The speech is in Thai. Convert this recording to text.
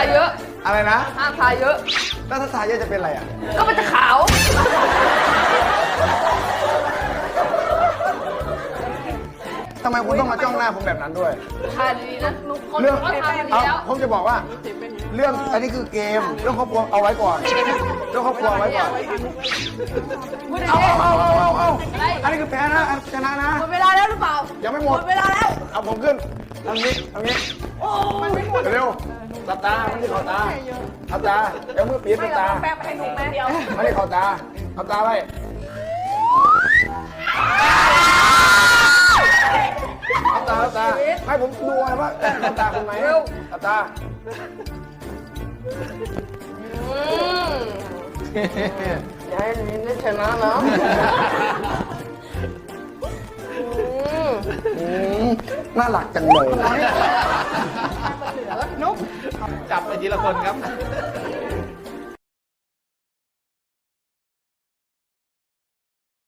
าเยอะอะไรนะห้ามทาเยอะ แล้วถ้าทาเยอะจะเป็นอะไรอะ ก็มันจะขาว ทำไมคุณต้องมาจ้องหน้าผมแบบนั้นด้วย ทาดีๆนะนุ๊กคนเรื่องก็ทาดีเอาแล้วผมจะบอกว่า เรื่องอันนี้คือเกม เรื่องครอบครัวเอาไว้ก่อน เรื่องครอบครัวเอาไว้ก่อนพูดได้เอาไงเอาเอาเอาเอาอันนี้คือแพ้นะอันชนะนะหมดเวลาแล้วหรือเปล่ายังไม่หมหมดดเวลาแล้ว เอาผมขึ้นทำนี้ทำนี้เร็ว ตัดตาไม่ใช่ขอตาเอาตาเดี๋ยวมือปีนไม่ตัดเราตาแป้งไปให้หนูแม่เดียวไม่ได้ขอตาเอาตาไว้เอาตาเอาตาให้ผมดูไงว่าเอาตาคุณไหมเอาตาอืมอย่าให้ลิ้นได้ชนะนะอืมอืมน่ารักจังเลย จับไปทีละคนครับ